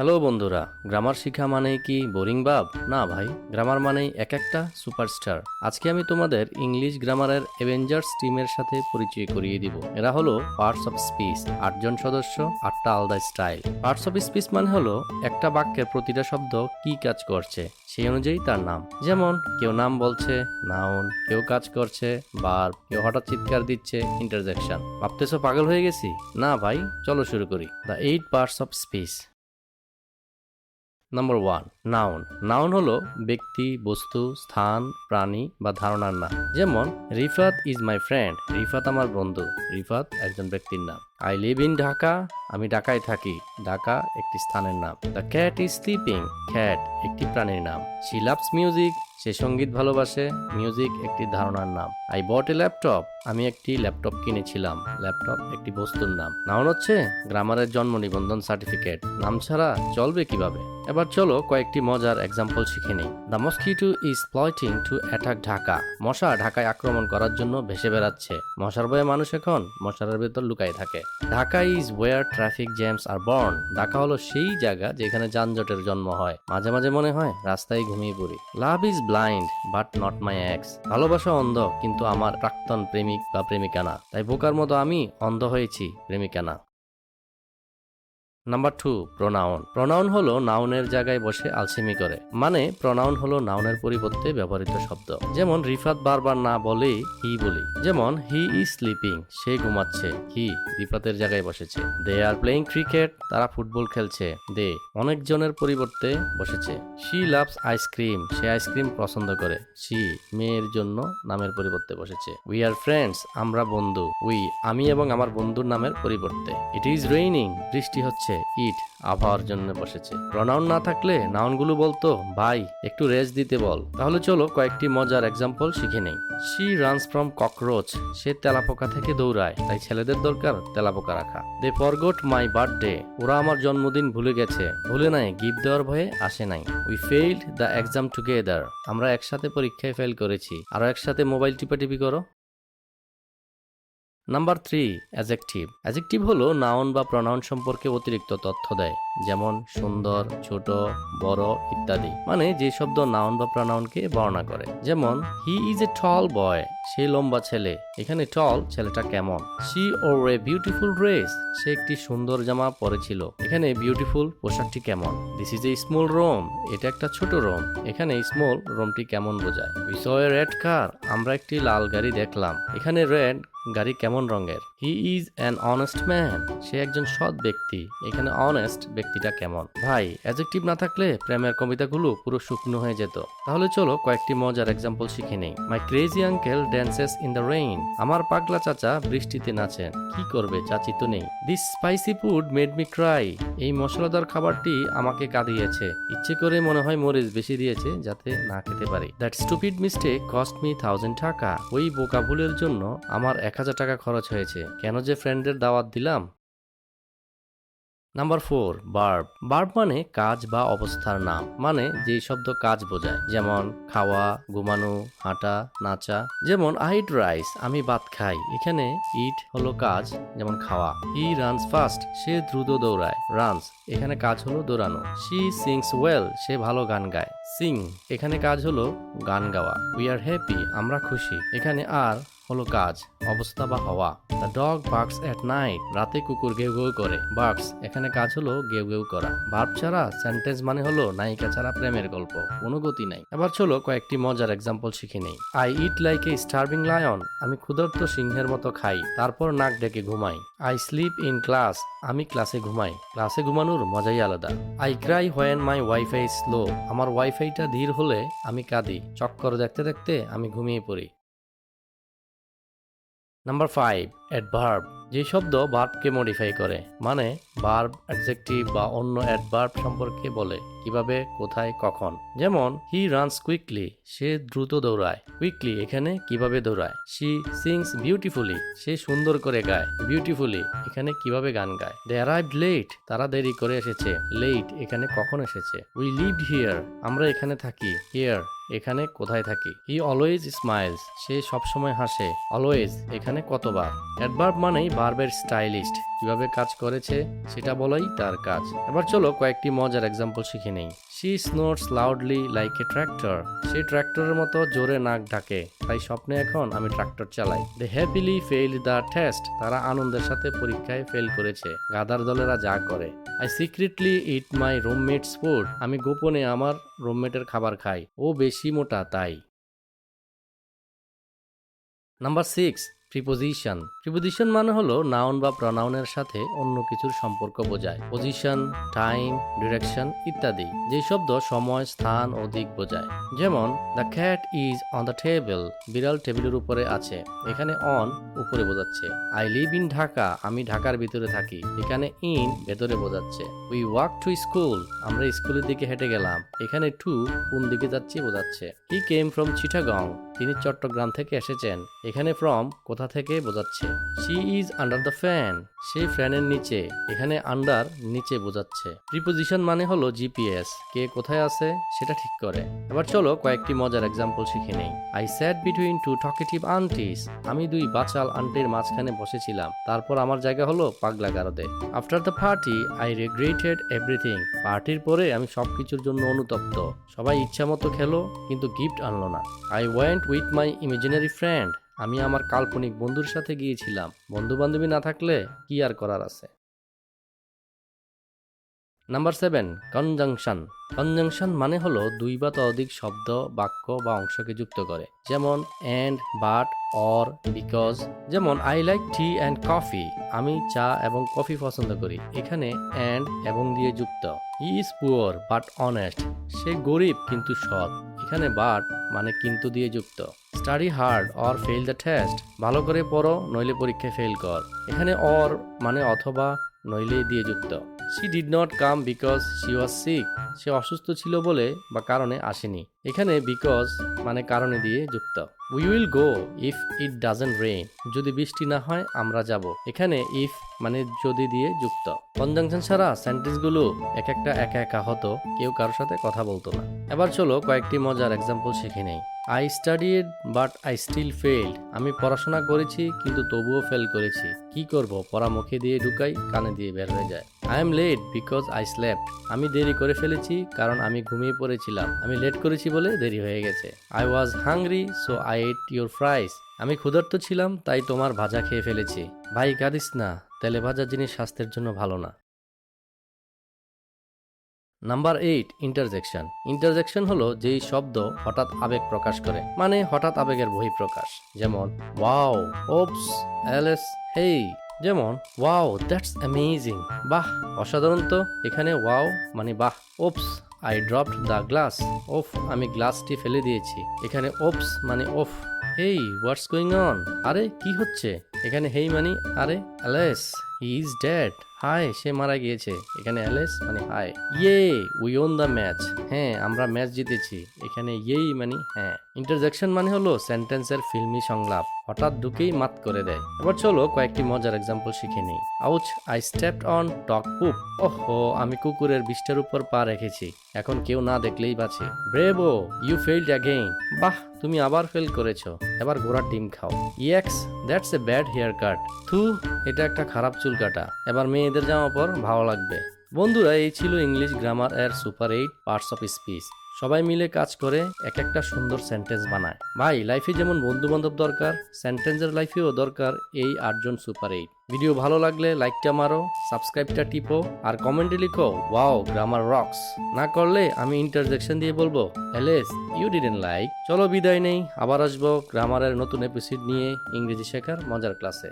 Hello বন্ধুরা, grammar শিখা মানেই কি বোরিং বাব না ভাই, গ্রামার মানেই এক একটা সুপারস্টার। আজকে আমি তোমাদের ইংলিশ গ্রামারের অ্যাভেঞ্জার্স টিমের সাথে পরিচয় করিয়ে দিব। এরা হলো পার্টস অফ স্পিচ আটজন সদস্য, আটটা আলাদা স্টাইল পার্টস অফ স্পিচ মানে হলো একটা বাক্যের প্রতিটা শব্দ কি কাজ করছে, সেই অনুযায়ী তার নাম। যেমন, কেউ নাম বলছে নাউন কেউ কাজ করছে বার কেউ হঠাৎ চিৎকার দিচ্ছে ইন্টারজেকশন ভাবতেছো পাগল হয়ে গেছি? না ভাই, চলো শুরু করি। The eight parts of speech number one noun noun হলো ব্যক্তি, বস্তু, স্থান, প্রাণী বা ধারণার নাম। যেমন, Rifat is my friend Rifat আমার বন্ধু। রিফাত একজন ব্যক্তির নাম। আই লিভ ইন ঢাকা আমি ঢাকায় থাকি। ঢাকা একটি স্থানের নাম। The cat is sleeping cat একটি প্রাণীর নাম। শি লাভস মিউজিক সে সংগীত ভালোবাসে মিউজিক একটি ধারণার নাম। আই বট এ ল্যাপটপ আমি একটি ল্যাপটপ কিনেছিলাম। ল্যাপটপ একটি বস্তুর নাম। নাউন হচ্ছে গ্রামারের জন্ম নিবন্ধন সার্টিফিকেট নাম ছাড়া চলবে কীভাবে? এবার চলো কয়েকটি মজার এক্সাম্পল শিখে নিই। The mosquito is plotting to attack Dhaka. মশা ঢাকায় আক্রমণ করার জন্য ভেসে বেড়াচ্ছে। মশার ভয়ে মানুষ এখন মশারের ভেতর লুকায় থাকে। Dhaka is where traffic jams are born Dhaka হলো সেই জায়গা যেখানে যানজটের জন্ম হয়। মাঝে মাঝে মনে হয় রাস্তায় ঘুমিয়ে পড়ি। Love is blind but not my ex ভালোবাসা অন্ধ, কিন্তু আমার প্রাক্তন প্রেমিক বা প্রেমিকা না তাই বোকার মতো আমি অন্ধ হয়েছি প্রেমিকা না নাম্বার টু প্রোনাউন প্রোনাউন হলো নাউনের জায়গায় বসে আলসেমি করে। মানে প্রোনাউন হলো নাউনের পরিবর্তে ব্যবহৃত শব্দ। যেমন, রিফাত বারবার না বলে হি বলি। যেমন, হি ইজ স্লিপিং, সে ঘুমাচ্ছে, হি রিফাতের জায়গায় বসেছে। দে আর প্লেইং ক্রিকেট, তারা ফুটবল খেলছে, দে অনেকজনের পরিবর্তে বসেছে। শি লাভস আইসক্রিম, সে আইসক্রিম পছন্দ করে। শি মেয়ের জন্য নামের পরিবর্তে বসেছে। উই আর ফ্রেন্ডস আমরা বন্ধু। উই আমি এবং আমার বন্ধুর নামের পরিবর্তে। ইট ইজ রেইনিং বৃষ্টি হচ্ছে। ইট আবহাওয়ার জন্য বসেছে। প্রনাউন না থাকলে নাউনগুলো বলতো, ভাই, একটু রেস্ট দিতে বল। তাহলে চলো কয়েকটি মজার এক্সাম্পল শিখে নেই। শি রানস ফ্রম ককরোচ সে তেলাপোকা থেকে দৌড়ায়, তাই ছেলেদের দরকার তেলাপোকা রাখা। দে ফরগট মাই বার্থডে ওরা আমার জন্মদিন ভুলে গেছে। ভুলে নাই, গিফট দেওয়ার ভয়ে আসে নাই। We failed the exam together আমরা একসাথে পরীক্ষায় ফেল করেছি। আরও একসাথে মোবাইল টিপাটিপি করো। নাম্বার থ্রি অ্যাজেকটিভ অ্যাজেকটিভ হলো নাউন বা প্রনাউন সম্পর্কে অতিরিক্ত তথ্য দেয়, যেমন সুন্দর, ছোট, বড় ইত্যাদি। মানে যে শব্দ নাউন বা প্রনাউনকে বর্ণনা করে। যেমন হি ইজ এ টল বয় সে লম্বা ছেলে। এখানে টল ছেলেটা কেমন? She wore a beautiful dress সে একটি সুন্দর জামা পরেছিল। এখানে বিউটিফুল পোশাকটি কেমন? This is a small room এটা একটা ছোট রোম এখানে স্মল রোমটি কেমন বোঝায়? স এ রেড কার আমরা একটি লাল গাড়ি দেখলাম। এখানে রেড গাড়ি কেমন রঙের? He is an honest man সে একজন সৎ ব্যক্তি। এখানে অনেস্ট ব্যক্তিটা কেমন? ভাই অ্যাজেক্টিভ না থাকলে প্রেমের কবিতাগুলো পুরো শুকনো হয়ে যেত। তাহলে চলো কয়েকটি মজার এক্সাম্পল শিখে নেই। My crazy uncle dances in the rain আমার পাগলা চাচা বৃষ্টিতে নাচেন। কি করবে চাচি তো নেই। This spicy food made me cry এই মশলাদার খাবারটি আমাকে কাঁদিয়েছে। ইচ্ছে করে মনে হয় মরিচ বেশি দিয়েছে যাতে না খেতে পারি। That stupid mistake cost me thousand taka. ওই বোকা ভুলের জন্য আমার এক হাজার টাকা খরচ হয়েছে। কেন যে ফ্রেন্ডের দাওয়াত দিলাম? নাম্বার ফোর বার্ব বার্ব মানে কাজ বা অবস্থার নাম। মানে যেই শব্দ কাজ বোঝায়। যেমন খাওয়া, ঘুমানো, হাঁটা, নাচা। যেমন আইট রাইস আমি ভাত খাই। এখানে ইট হলো কাজ, যেমন খাওয়া। হি রানস ফাস্ট সে দ্রুত দৌড়ায়। রানস এখানে কাজ হলো দৌড়ানো। শি সিংস ওয়েল সে ভালো গান গায়। সিং এখানে কাজ হলো গান গাওয়া। উই আর হ্যাপি আমরা খুশি। এখানে আর হলো কাজ, অবস্থা বা হওয়া। The dog barks at night রাতে কুকুর গেউ গেউ করে বার্কস এখানে কাজ হলো গেউ গেউ করা। ভার্ব ছাড়া সেন্টেন্স মানে হলো নায়িকা ছাড়া প্রেমের গল্প, কোনো গতি নাই। এবার চলো কয়েকটি মজার এক্সাম্পল শিখে নেই। I eat like a starving lion আমি ক্ষুধার্ত সিংহের মতো খাই, তারপর নাক ডেকে ঘুমাই। আই স্লিপ ইন ক্লাস আমি ক্লাসে ঘুমাই। ক্লাসে ঘুমানোর মজাই আলাদা। I cry when my wifi slow আমার ওয়াইফাইটা ধীর হলে আমি কাঁদি। চক্কর দেখতে দেখতে আমি ঘুমিয়ে পড়ি। নাম্বার ফাইভ অ্যাডভার্ব যে শব্দ ভার্বকে মডিফাই করে মানে ভার্ব অ্যাডজেক্টিভ বা অন্য অ্যাডভার্ব সম্পর্কে বলে, কীভাবে, কোথায়, কখন। যেমন হি রানস কুইকলি সে দ্রুত দৌড়ায়। কুইকলি এখানে কীভাবে দৌড়ায়? শি সিংস বিউটিফুলি সে সুন্দর করে গায়। বিউটিফুলি এখানে কীভাবে গান গায়? দে অ্যারাইভড লেট তারা দেরি করে এসেছে। লেট এখানে কখন এসেছে? উই লিভড হিয়ার আমরা এখানে থাকি হিয়ার এখানে কোথায় থাকি? হি অলওয়েজ স্মাইলস সে সবসময় হাসে। অলওয়েজ এখানে কতবার? অ্যাডভার্ব মানেই ভার্বের স্টাইলিস্ট কীভাবে কাজ করেছে সেটা বলাই তার কাজ। এবার চলো কয়েকটি মজার এক্সাম্পল শিখে নেই। She snores loudly like a tractor সেই ট্র্যাক্টরের মতো জোরে নাক ডাকে তাই স্বপ্নে এখন আমি ট্র্যাক্টর চালাই। They happily fail the test তারা আনন্দের সাথে পরীক্ষায় ফেল করেছে। গাদার দলেরা যা করে। I secretly eat my roommate's food আমি গোপনে আমার রুমমেটের খাবার খাই। ও বেশি মোটা, তাই। নাম্বার সিক্স প্রিপোজিশন প্রিপোজিশন মানে হলো নাউন বা প্রনাউনের সাথে অন্য কিছুর সম্পর্ক বোঝায়। পজিশন টাইম ডিরেকশন ইত্যাদি, যে শব্দ সময়, স্থান ও দিক বোঝায়। যেমন the cat is on the table বিড়াল টেবিলের উপরে আছে, এখানে অন উপরে বোঝাচ্ছে। আই লিভ ইন ঢাকা, আমি ঢাকার ভিতরে থাকি, এখানে ইন ভেতরে বোঝাচ্ছে। উই ওয়াক টু স্কুল আমরা স্কুলের দিকে হেঁটে গেলাম, এখানে টু কোন দিকে যাচ্ছি বোঝাচ্ছে। হি কেম ফ্রম চিটাগং তিনি চট্টগ্রাম থেকে এসেছেন। এখানে ফ্রম কোথা থেকে বোঝাচ্ছে? She is under the fan সেই ফ্যানের নিচে, এখানে আন্ডার নিচে বোঝাচ্ছে। প্রিপোজিশন মানে হলো জিপিএস কে কোথায় আছে, সেটা ঠিক করে। এবার চলো কয়েকটি মজার এক্সাম্পল শিখে নেই। I sat between two talkative aunties আমি দুই বাচাল আন্টির মাঝখানে বসেছিলাম। তারপর আমার জায়গা হলো পাগলা গারদে। After the party I regretted everything পার্টির পরে আমি সবকিছুর জন্য অনুতপ্ত। সবাই ইচ্ছা মতো খেলো, কিন্তু গিফট আনলো না। I went with my imaginary friend আমি আমার কাল্পনিক বন্ধুর সাথে গিয়েছিলাম। বন্ধু বান্ধবী না থাকলে কি আর করার আছে? Number seven, conjunction. কনজাংশন মানে হলো দুই বা ততোধিক শব্দ, বাক্য বা অংশকে যুক্ত করে। যেমন অ্যান্ড বাট অর বিকজ যেমন I like tea and coffee আমি চা এবং কফি পছন্দ করি। এখানে অ্যান্ড এবং দিয়ে যুক্ত। He is poor but honest সে গরিব, কিন্তু সৎ। এখানে বাট মানে কিন্তু দিয়ে যুক্ত। Study hard or fail the test ভালো করে পড়ো, নইলে পরীক্ষায় ফেল কর। এখানে অর মানে অথবা নইলে দিয়ে যুক্ত। She did not come because she was sick সে অসুস্থ ছিল বলে বা কারণে আসেনি। এখানে বিকজ মানে কারণে দিয়ে যুক্ত। We will go if it doesn't rain যদি বৃষ্টি না হয়, আমরা যাব। এখানে ইফ মানে যদি দিয়ে যুক্ত। কনজাংশন ছাড়া সেন্টেন্সগুলো এক একটা একা একা হতো, কেউ কারোর সাথে কথা বলতো না। এবার চলো কয়েকটি মজার এক্সাম্পল শিখে নেই। I studied but I still failed আমি পড়াশোনা করেছি, কিন্তু তবুও ফেল করেছি। কি করব? পড়া মুখে দিয়ে ঢুকাই, কানে দিয়ে বের হয়ে যায়। I am late because I slept আমি দেরি করে ফেলেছি কারণ আমি ঘুমিয়ে পড়েছিলাম। আমি লেট করেছি বলে দেরি হয়ে গেছে। I was hungry so I ate your fries আমি ক্ষুধার্ত ছিলাম, তাই তোমার ভাজা খেয়ে ফেলেছি। ভাই, কাঁদিস না। তেলে ভাজা জিনিস স্বাস্থ্যের জন্য ভালো না। নাম্বার এইট ইন্টারজেকশন ইন্টারজেকশন হলো যেই শব্দ হঠাৎ আবেগ প্রকাশ করে মানে হঠাৎ আবেগের বহিঃপ্রকাশ। যেমন ওয়াও ওপস এলএস হেই যেমন, ওয়াও, দ্যাটস অ্যামেজিং। বাহ, অসাধারণ তো। এখানে ওয়াও মানে বাহ। Oops, I dropped the glass. ওফ, আমি গ্লাসটি ফেলে দিয়েছি। এখানে ওপস মানে ওফ। Hey, what's going on? আরে, কি হচ্ছে? এখানে হেই মানে আরে, অ্যালেস, হি ইজ ডেড। হাই সে মারা গিয়েছে। এখানে অ্যালেস মানে হাই ইয়ে উই ওন দ্য ম্যাচ হ্যাঁ আমরা ম্যাচ জিতেছি। এখানে ইয়েই মানে হ্যাঁ। ইন্টারজেকশন মানে হলো সেন্টেন্সের ফিল্মি সংলাপ। হঠাৎ ঢুকেই মাত করে দেয়। এবার চলো কয়েকটি মজার এক্সাম্পল শিখে নিই। Ouch I stepped on dog poop ওহো, আমি কুকুরের বিষ্টের উপর পা রেখেছি। এখন কেউ না দেখলেই বাঁচে। ব্রেভো ইউ ফেইল্ড অ্যাগেইন বাহ, তুমি আবার ফেল করেছ। এবার ঘোড়ার ডিম খাও। Yuck that's a bad haircut থু, এটা একটা খারাপ চুল কাটা এবার মেয়েদের জামা পর ভালো লাগবে। বন্ধুরা, এই ছিল ইংলিশ গ্রামার এর super eight parts of speech সবাই মিলে কাজ করে এক একটা সুন্দর সেন্টেন্স বানায়। ভাই লাইফে যেমন বন্ধু বান্ধব দরকার সেন্টেন্সের লাইফেও দরকার এই আটজন সুপার এইট ভিডিও ভালো লাগলে লাইকটা মারো সাবস্ক্রাইবটা টিপো, আর কমেন্টে লিখো ওয়াও গ্রামার রক্স না করলে আমি ইন্টারজেকশন দিয়ে বলব এলেস ইউ ডিডেন্ট লাইক চলো বিদায় নেই, আবার আসব গ্রামারের নতুন এপিসোড নিয়ে ইংরেজি শেখার মজার ক্লাসে